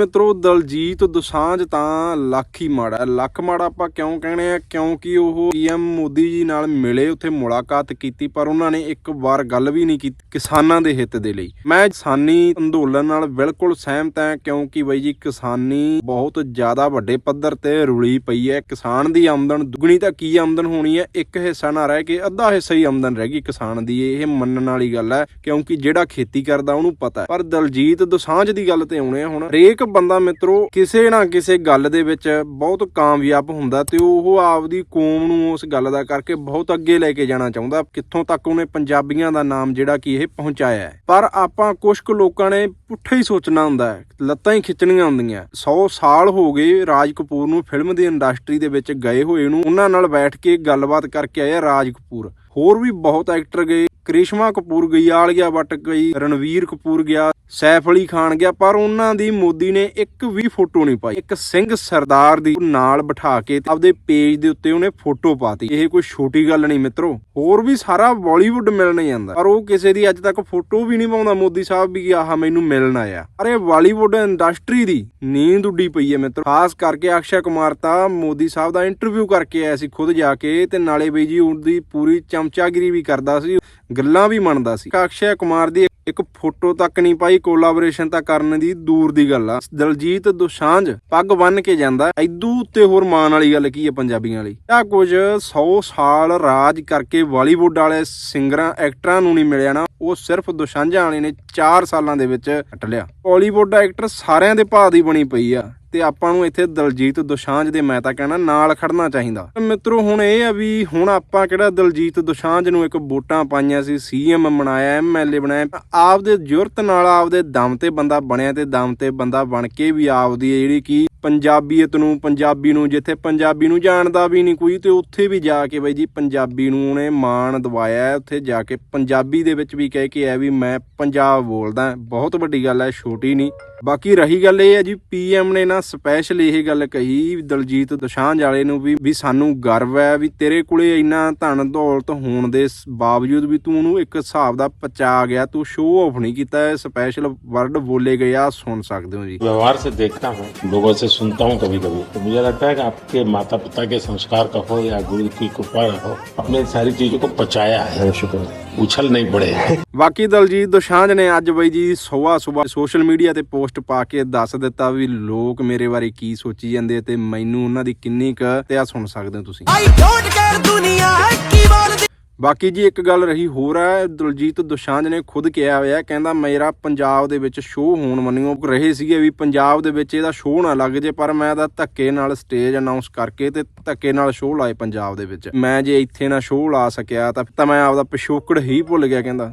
ਮਿੱਤਰੋ, ਦਲਜੀਤ ਦੋਸਾਂਝ ਤਾਂ ਲੱਖ ਹੀ ਮਾੜਾ ਲੱਖ ਮਾੜਾ ਆਪਾਂ ਕਿਉਂ ਕਹਿੰਦੇ ਆ? ਕਿਉਂਕਿ ਉਹ ਪੀਐਮ ਮੋਦੀ ਜੀ ਨਾਲ ਮਿਲੇ, ਉੱਥੇ ਮੁਲਾਕਾਤ ਕੀਤੀ, ਪਰ ਉਹਨਾਂ ਨੇ ਇੱਕ ਵਾਰ ਗੱਲ ਵੀ ਨਹੀਂ ਕੀਤੀ ਕਿਸਾਨਾਂ ਦੇ ਹਿੱਤ ਦੇ ਲਈ। ਮੈਂ ਕਿਸਾਨੀ ਅੰਦੋਲਨ ਨਾਲ ਬਿਲਕੁਲ ਸਹਿਮਤ ਹਾਂ, ਕਿਉਂਕਿ ਬਈ ਜੀ ਕਿਸਾਨੀ ਬਹੁਤ ਜ਼ਿਆਦਾ ਵੱਡੇ ਪੱਧਰ ਤੇ ਰੁਲੀ ਪਈ ਹੈ। ਕਿਸਾਨ ਦੀ ਆਮਦਨ ਦੁੱਗਣੀ ਤਾਂ ਕੀ ਆਮਦਨ ਹੋਣੀ ਹੈ? ਇੱਕ ਹਿੱਸਾ ਨਾ ਰਹਿ ਕੇ ਅੱਧਾ ਹਿੱਸਾ ਹੀ ਆਮਦਨ ਰਹਿ ਗਈ ਕਿਸਾਨ ਦੀ। ਇਹ ਮੰਨਣ ਵਾਲੀ ਗੱਲ ਹੈ, ਕਿਉਂਕਿ ਜਿਹੜਾ ਖੇਤੀ ਕਰਦਾ ਉਹਨੂੰ ਪਤਾ ਪਰ ਦਲਜੀਤ ਦੋਸਾਂਝ ਦੀ ਗੱਲ ਤੇ ਆਉਣੇ ਆ ਹੁਣ। ਹਰੇਕ ਬੰਦਾ ਮਿੱਤਰੋ ਕਿਸੇ ਨਾ ਕਿਸੇ ਗੱਲ ਦੇ ਵਿੱਚ ਬਹੁਤ ਕਾਮਯਾਬ ਹੁੰਦਾ ਤੇ ਉਹ ਆਪਦੀ ਕੌਮ ਨੂੰ ਉਸ ਗੱਲ ਦਾ ਕਰਕੇ ਬਹੁਤ ਅੱਗੇ ਲੈ ਕੇ ਜਾਣਾ ਚਾਹੁੰਦਾ। ਕਿੱਥੋਂ ਤੱਕ ਉਹਨੇ ਪੰਜਾਬੀਆਂ ਦਾ ਨਾਮ ਜਿਹੜਾ ਕਿ ਇਹ ਪਹੁੰਚਾਇਆ ਹੈ। ਪਰ ਆਪਾਂ ਕੁਝ ਕੁ ਲੋਕਾਂ ਨੇ ਪੁੱਠਾ ਹੀ ਸੋਚਣਾ ਹੁੰਦਾ ਹੈ, ਲੱਤਾਂ ਹੀ ਖਿੱਚਣੀਆਂ ਹੁੰਦੀਆਂ। 100 ਸਾਲ ਹੋ ਗਏ ਰਾਜ ਕਪੂਰ ਨੂੰ ਫਿਲਮ ਦੀ ਇੰਡਸਟਰੀ ਦੇ ਵਿੱਚ ਗਏ ਹੋਏ ਨੂੰ, ਉਹਨਾਂ ਨਾਲ ਬੈਠ ਕੇ ਗੱਲਬਾਤ ਕਰਕੇ ਆਇਆ ਰਾਜ ਕਪੂਰ। ਹੋਰ ਵੀ ਬਹੁਤ ਐਕਟਰ ਗਏ। ਕ੍ਰਿਸ਼ਮਾ ਕਪੂਰ ਗਈ ਆਲੀਆ ਭੱਟ ਗਈ, ਰਣਵੀਰ ਕਪੂਰ ਗਿਆ, ਸੈਫ ਅਲੀ ਖਾਨ ਗਿਆ, ਪਰ ਉਹਨਾਂ ਦੀ ਮੋਦੀ ਨੇ ਇੱਕ ਵੀ ਫੋਟੋ ਨਹੀਂ ਪਾਈ। ਇੱਕ ਸਿੰਘ ਸਰਦਾਰ ਦੀ ਨਾਲ ਬਿਠਾ ਕੇ ਆਪਦੇ ਪੇਜ ਦੇ ਉੱਤੇ ਉਹਨੇ ਫੋਟੋ ਪਾਤੀ। ਇਹ ਕੋਈ ਛੋਟੀ ਗੱਲ ਨਹੀਂ ਮਿੱਤਰੋ। ਹੋਰ ਵੀ ਸਾਰਾ ਬਾਲੀਵੁੱਡ ਮਿਲਣ ਜਾਂਦਾ। ਪਰ ਉਹ ਕਿਸੇ ਦੀ ਅੱਜ ਤੱਕ ਫੋਟੋ ਵੀ ਨਹੀਂ ਪਾਉਂਦਾ। ਮੋਦੀ ਸਾਹਿਬ ਵੀ ਆਹ ਮੈਨੂੰ ਮਿਲਣ ਆਇਆ। ਅਰੇ ਬਾਲੀਵੁੱਡ ਇੰਡਸਟਰੀ ਦੀ ਨੀਂਦ ਉੱਡੀ ਪਈ ਹੈ ਮਿੱਤਰੋ। ਖਾਸ ਕਰਕੇ ਅਕਸ਼ਾ ਕੁਮਾਰ ਤਾਂ ਮੋਦੀ ਸਾਹਿਬ ਦਾ ਇੰਟਰਵਿਊ ਕਰਕੇ ਆਇਆ ਸੀ ਖੁਦ ਜਾ ਕੇ ਤੇ ਨਾਲੇ ਬਈ ਜੀ ਉਹਦੀ ਪੂਰੀ ਚਮਚਾਗਿਰੀ ਵੀ ਕਰਦਾ ਸੀ। ਗੱਲਾਂ ਵੀ ਮੰਨਦਾ ਸੀ। ਅਕਸ਼ੇ ਕੁਮਾਰ ਦੀ ਇੱਕ ਫੋਟੋ ਤੱਕ ਨਹੀਂ ਪਾਈ ਕੋਲਾਬੋਰੇਸ਼ਨ ਤਾਂ ਕਰਨ ਦੀ ਦੂਰ ਦੀ ਗੱਲ ਆ। ਦਲਜੀਤ ਦੁਸ਼ਾਂਝ ਪੱਗ ਬੰਨ ਕੇ ਜਾਂਦਾ। ਐਦੂ ਉੱਤੇ ਹੋਰ ਮਾਣ ਵਾਲੀ ਗੱਲ ਕੀ ਹੈ ਪੰਜਾਬੀਆਂ ਲਈ? ਆ ਕੁਝ 100 ਸਾਲ ਰਾਜ ਕਰਕੇ ਬਾਲੀਵੁੱਡ ਵਾਲੇ ਸਿੰਗਰਾਂ, ਐਕਟਰਾਂ ਨੂੰ ਨਹੀਂ ਮਿਲਿਆ ਨਾ, ਉਹ ਸਿਰਫ ਦੋਸਾਂਝਾਂ ਵਾਲੇ ਨੇ 4 ਸਾਲਾਂ ਦੇ ਵਿੱਚ ਕੱਟ ਲਿਆ। ਬਾਲੀਵੁੱਡ ਐਕਟਰ ਸਾਰਿਆਂ ਦੇ ਭਾਅ ਦੀ ਬਣੀ ਪਈ ਆ। ਤੇ ਆਪਾਂ ਨੂੰ ਇੱਥੇ ਦਲਜੀਤ ਦੁਸ਼ਾਂਝ ਦੇ, ਮੈਂ ਤਾਂ ਕਹਿਣਾ, ਨਾਲ ਖੜਨਾ ਚਾਹੀਦਾ। ਮਿੱਤਰੋ, ਹੁਣ ਇਹ ਆ ਵੀ ਹੁਣ ਆਪਾਂ ਕਿਹੜਾ ਦਲਜੀਤ ਦੁਸ਼ਾਂਝ ਨੂੰ ਇੱਕ ਵੋਟਾਂ ਪਾਈਆਂ ਸੀ, ਸੀਐਮ ਬਣਾਇਆ ਐਮਐਲਏ ਬਣਾਇਆ। ਆਪਦੇ ਜੁਰਤ ਨਾਲ ਆਪਦੇ ਦਮ ਤੇ ਬੰਦਾ ਬਣਿਆ ਤੇ ਦਮ ਤੇ ਬੰਦਾ ਬਣ ਕੇ ਵੀ ਆਪਦੀ ਜਿਹੜੀ ਕੀ ਪੰਜਾਬੀਅਤ ਨੂੰ, ਪੰਜਾਬੀ ਨੂੰ, ਜਿੱਥੇ ਪੰਜਾਬੀ ਨੂੰ ਜਾਣਦਾ ਵੀ ਨਹੀਂ ਕੋਈ, ਤੇ ਉੱਥੇ ਵੀ ਜਾ ਕੇ ਬਈ ਜੀ ਪੰਜਾਬੀ ਨੂੰ ਉਹਨੇ ਮਾਣ ਦਵਾਇਆ ਉੱਥੇ ਜਾ ਕੇ ਪੰਜਾਬੀ ਦੇ ਵਿੱਚ ਵੀ ਕਹਿ ਕੇ ਆ ਵੀ ਮੈਂ ਪੰਜਾਬ ਬੋਲਦਾ ਬਹੁਤ ਵੱਡੀ ਗੱਲ ਹੈ, ਛੋਟੀ ਨਹੀਂ। ਬਾਕੀ ਰਹੀ ਗੱਲ ਇਹ ਹੈ ਜੀ ਪੀਐਮ ਨੇ ਨਾ ਸਪੈਸ਼ਲ ਇਹ ਗੱਲ ਕਹੀ ਦਲਜੀਤ ਦੋਸਾਂਝ ਵਾਲੇ ਨੂੰ ਵੀ ਵੀ ਸਾਨੂੰ ਗਰਵ ਹੈ ਵੀ ਤੇਰੇ ਕੋਲੇ ਇੰਨਾ ਧਨ ਦੌਲਤ ਹੋਣ ਦੇ ਬਾਵਜੂਦ ਵੀ ਤੂੰ ਉਹਨੂੰ ਇੱਕ ਹਿਸਾਬ ਦਾ ਪਚਾ ਗਿਆ, ਤੂੰ ਸ਼ੋਅ ਆਫ ਨਹੀਂ ਕੀਤਾ ਸਪੈਸ਼ਲ ਵਰਡ ਬੋਲੇ ਗਏ ਆ ਸੁਣ ਸਕਦੇ ਹੋ ਜੀ। ਵਿਵਹਾਰ ਸੇ ਦੇਖਤਾ ਹੂੰ, ਲੋਗੋ ਸੇ सुनता हूँ कभी कभी तो मुझे लगता है कि आपके माता पिता के संस्कार का हो या गुरु की कृपा हो अपने सारी चीजों को पचाया है शुक्र उछल नहीं पड़े ਬਾਕੀ ਦਲਜੀਤ ਦੋਸਾਂਝ ਨੇ ਅੱਜ ਬਈ ਜੀ ਸਵੇਰ ਸਵੇਰ ਸੋਸ਼ਲ ਮੀਡੀਆ ਤੇ ਪੋਸਟ ਪਾ ਕੇ ਦੱਸ ਦਿੱਤਾ ਵੀ ਲੋਕ ਮੇਰੇ ਬਾਰੇ ਕੀ ਸੋਚੀ ਜਾਂਦੇ ਤੇ ਮੈਨੂੰ ਉਹਨਾਂ ਦੀ ਕਿੰਨੀ ਕੁ ਤੇ ਆ ਸੁਣ ਸਕਦੇ ਹੋ ਤੁਸੀਂ I don't care ਦੁਨੀਆ ਕੀ ਬੋਲਦੀ ਬਾਕੀ ਜੀ ਇੱਕ ਗੱਲ ਰਹੀ ਹੋਰ ਹੈ, ਦਲਜੀਤ ਦੋਸਾਂਝ ਨੇ ਖੁਦ ਕਿਹਾ ਹੋਇਆ, ਕਹਿੰਦਾ ਮੇਰਾ ਪੰਜਾਬ ਦੇ ਵਿੱਚ ਸ਼ੋਅ ਹੋਣ ਮੰਨਿਓ ਰਹੇ ਸੀਗੇ ਵੀ ਪੰਜਾਬ ਦੇ ਵਿੱਚ ਇਹਦਾ ਸ਼ੋਅ ਨਾ ਲੱਗ ਜੇ, ਪਰ ਮੈਂ ਤਾਂ ਧੱਕੇ ਨਾਲ ਸਟੇਜ ਅਨਾਉਂਸ ਕਰਕੇ ਤੇ ਧੱਕੇ ਨਾਲ ਸ਼ੋਅ ਲਾਏ ਪੰਜਾਬ ਦੇ ਵਿੱਚ। ਮੈਂ ਜੇ ਇੱਥੇ ਨਾ ਸ਼ੋਅ ਲਾ ਸਕਿਆ ਤਾਂ ਤਾਂ ਮੈਂ ਆਪਦਾ ਪਿਛੋਕੜ ਹੀ ਭੁੱਲ ਗਿਆ, ਕਹਿੰਦਾ।